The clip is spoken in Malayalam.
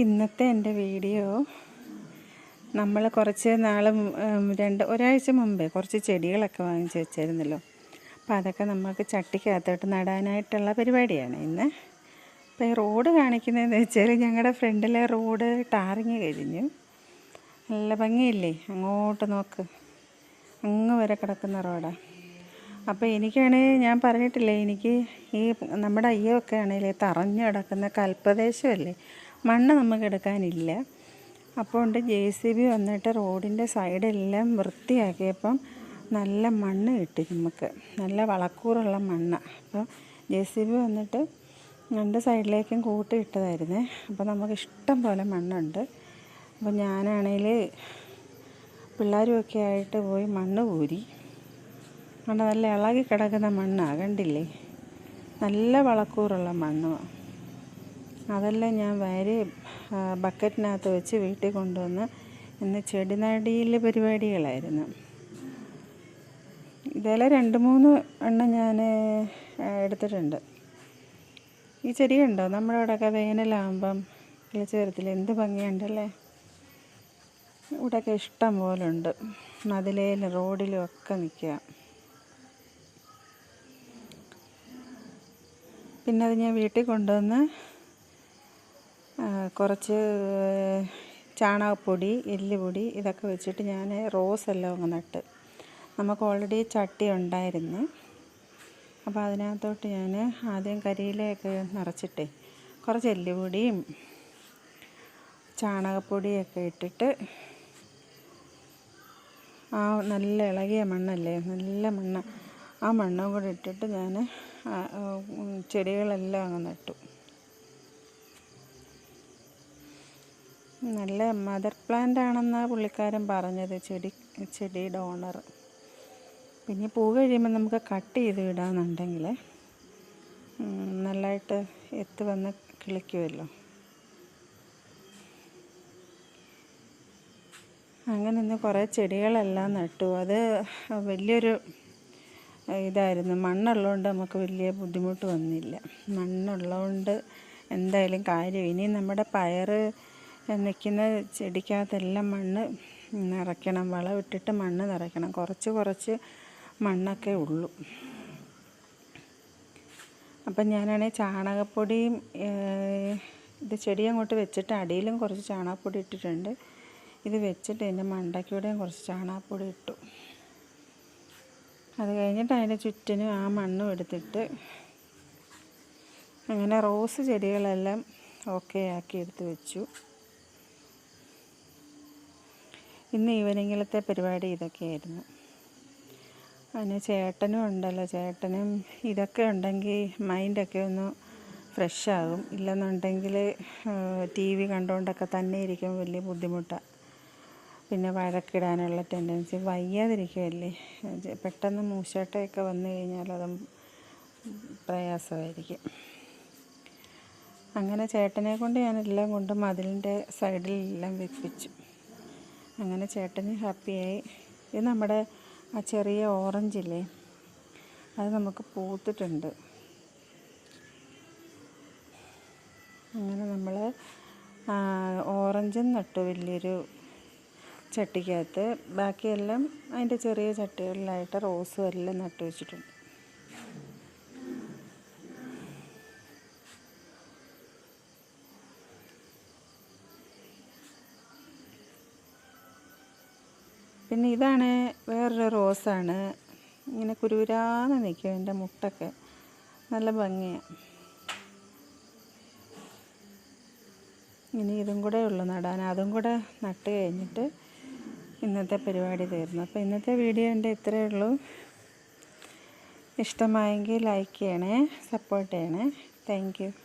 ഇന്നത്തെ എന്റെ വീഡിയോ നമ്മൾ കുറച്ച് നാൾ രണ്ട് ഒരാഴ്ച മുമ്പേ കുറച്ച് ചെടികളൊക്കെ വാങ്ങിച്ച് വെച്ചായിരുന്നല്ലോ അപ്പോൾ അതൊക്കെ നമുക്ക് ചട്ടിക്കകത്തോട്ട് നടാനായിട്ടുള്ള പരിപാടിയാണ്. ഇന്ന് അപ്പോൾ ഈ റോഡ് കാണിക്കുന്നതെന്ന് വെച്ചാൽ ഞങ്ങളുടെ ഫ്രണ്ടിലെ റോഡ് ടാറിങ് കഴിഞ്ഞു. നല്ല ഭംഗിയില്ലേ? അങ്ങോട്ട് നോക്ക്. അങ്ങ് വരെ കിടക്കുന്ന റോഡാണ് അപ്പോൾ എനിക്കാണേ ഞാൻ പറഞ്ഞിട്ടില്ലേ എനിക്ക് ഈ നമ്മുടെ അയ്യൊക്കെ ആണെങ്കിൽ തറഞ്ഞു കിടക്കുന്ന കൽപ്രദേശമല്ലേ? മണ്ണ് നമുക്ക് എടുക്കാനില്ല. അപ്പോൾ ഉണ്ട് ജെ സി ബി വന്നിട്ട് റോഡിന്റെ സൈഡെല്ലാം വൃത്തിയാക്കിയപ്പം നല്ല മണ്ണ് കിട്ടി നമുക്ക്. നല്ല വളക്കൂറുള്ള മണ്ണ്. അപ്പോൾ ജെ സി ബി വന്നിട്ട് രണ്ട് സൈഡിലേക്കും കൂട്ടി ഇട്ടതായിരുന്നേ. അപ്പോൾ നമുക്ക് ഇഷ്ടം പോലെ മണ്ണുണ്ട്. അപ്പോൾ ഞാനാണെങ്കിൽ പിള്ളേരുമൊക്കെ ആയിട്ട് പോയി മണ്ണ് കൂരി കണ്ട നല്ല ഇളകി കിടക്കുന്ന മണ്ണാണ് കണ്ടില്ലേ? നല്ല വളക്കൂറുള്ള മണ്ണുമാണ് അതെല്ലാം ഞാൻ വാരി ബക്കറ്റിനകത്ത് വെച്ച് വീട്ടിൽ കൊണ്ടുവന്ന് ഇന്ന് ചെടി നടിയിൽ പരിപാടികളായിരുന്നു. ഇതെല്ലാം രണ്ട് മൂന്ന് എണ്ണം ഞാൻ എടുത്തിട്ടുണ്ട്. ഈ ചെടി കണ്ടോ നമ്മുടെ ഇവിടെയൊക്കെ വേനലാകുമ്പം കിളിച്ച് വരത്തില്ല എന്ത് ഭംഗിയുണ്ടല്ലേ? ഇവിടെയൊക്കെ ഇഷ്ടം പോലെ ഉണ്ട്. മതിലേലും റോഡിലും ഒക്കെ നിൽക്കുക. പിന്നെ അത് ഞാൻ വീട്ടിൽ കൊണ്ടുവന്ന് കുറച്ച് ചാണകപ്പൊടി എല്ലുപൊടി ഇതൊക്കെ വെച്ചിട്ട് ഞാൻ റോസ് എല്ലാം അങ്ങ് നട്ട്. നമുക്ക് ഓൾറെഡി ചട്ടി ഉണ്ടായിരുന്നു. അപ്പോൾ അതിനകത്തോട്ട് ഞാൻ ആദ്യം കരിയിലയൊക്കെ നിറച്ചിട്ടേ കുറച്ച് എല്ലുപൊടിയും ചാണകപ്പൊടിയൊക്കെ ഇട്ടിട്ട് ആ നല്ല ഇളകിയ മണ്ണല്ലേ നല്ല മണ്ണ് ആ മണ്ണും കൂടെ ഇട്ടിട്ട് ഞാൻ ചെടികളെല്ലാം അങ്ങ് നട്ടു. നല്ല മദർ പ്ലാന്റ് ആണെന്നാണ് പുള്ളിക്കാരൻ പറഞ്ഞത് ചെടി ചെടിയുടെ ഓണർ പിന്നെ പൂ കഴിയുമ്പോൾ നമുക്ക് കട്ട് ചെയ്ത് ഇടാന്നുണ്ടെങ്കിൽ നല്ലതായിട്ട് എത്ത് വന്ന് കിളിക്കുമല്ലോ അങ്ങനെ ഇന്ന് കുറേ ചെടികളെല്ലാം നട്ടു. അത് വലിയൊരു ഇതായിരുന്നു. മണ്ണുള്ളതുകൊണ്ട് നമുക്ക് വലിയ ബുദ്ധിമുട്ട് വന്നില്ല. മണ്ണുള്ളതുകൊണ്ട് എന്തായാലും കാര്യം. ഇനി നമ്മുടെ പയർ നിൽക്കുന്ന ചെടിക്കകത്തെല്ലാം മണ്ണ് നിറയ്ക്കണം വളമിട്ടിട്ട് മണ്ണ് നിറയ്ക്കണം. കുറച്ച് കുറച്ച് മണ്ണൊക്കെ ഉള്ളൂ. അപ്പം ഞാനാണെങ്കിൽ ചാണകപ്പൊടിയും ഇത് ചെടി അങ്ങോട്ട് വെച്ചിട്ട് അടിയിലും കുറച്ച് ചാണകപ്പൊടി ഇട്ടിട്ടുണ്ട്. ഇത് വെച്ചിട്ട് എന്റെ മണ്ടയ്ക്കൂടെയും കുറച്ച് ചാണകപ്പൊടി ഇട്ടു. അത് കഴിഞ്ഞിട്ട് അതിന്റെ ചുറ്റിനും ആ മണ്ണും എടുത്തിട്ട് അങ്ങനെ റോസ് ചെടികളെല്ലാം ഓക്കെ ആക്കി എടുത്ത് വെച്ചു. ഇന്ന് ഈവനിങ്ങിലത്തെ പരിപാടി ഇതൊക്കെയായിരുന്നു. അതിന് ചേട്ടനും ഉണ്ടല്ലോ. ചേട്ടനും ഇതൊക്കെ ഉണ്ടെങ്കിൽ മൈൻഡൊക്കെ ഒന്ന് ഫ്രഷ് ആകും. ഇല്ലെന്നുണ്ടെങ്കിൽ ടി വി കണ്ടുകൊണ്ടൊക്കെ തന്നെ ഇരിക്കും വലിയ ബുദ്ധിമുട്ടാണ് പിന്നെ വഴക്കിടാനുള്ള ടെൻഡൻസി വയ്യാതിരിക്കുമല്ലേ പെട്ടെന്ന് മൂശാട്ടയൊക്കെ വന്നു കഴിഞ്ഞാൽ അതും പ്രയാസമായിരിക്കും. അങ്ങനെ ചേട്ടനെ കൊണ്ട് ഞാനെല്ലാം കൊണ്ട് മതിലിന്റെ സൈഡിലെല്ലാം വെപ്പിച്ചു. അങ്ങനെ ചേട്ടന് ഹാപ്പിയായി. ഇത് നമ്മുടെ ആ ചെറിയ ഓറഞ്ചില്ലേ അത് നമുക്ക് പൂത്തിട്ടുണ്ട്. അങ്ങനെ നമ്മൾ ഓറഞ്ചും നട്ടു വലിയൊരു ചട്ടിക്കകത്ത്. ബാക്കിയെല്ലാം അതിന്റെ ചെറിയ ചട്ടികളിലായിട്ട് റോസും എല്ലാം നട്ടു വെച്ചിട്ടുണ്ട്. പിന്നെ ഇതാണ് വേറൊരു റോസാണ്. ഇങ്ങനെ കുരുവിരാന്ന് നിൽക്കും എന്റെ മുട്ടൊക്കെ. നല്ല ഭംഗിയാണ് ഇനി ഇതും കൂടെ ഉള്ളു നടാൻ. അതും കൂടെ നട്ട് കഴിഞ്ഞിട്ട് ഇന്നത്തെ പരിപാടി തീർന്നു. അപ്പോൾ ഇന്നത്തെ വീഡിയോ എന്റെ ഇത്രയേ ഉള്ളൂ. ഇഷ്ടമായെങ്കിൽ ലൈക്ക് ചെയ്യണേ സപ്പോർട്ട് ചെയ്യണേ. താങ്ക്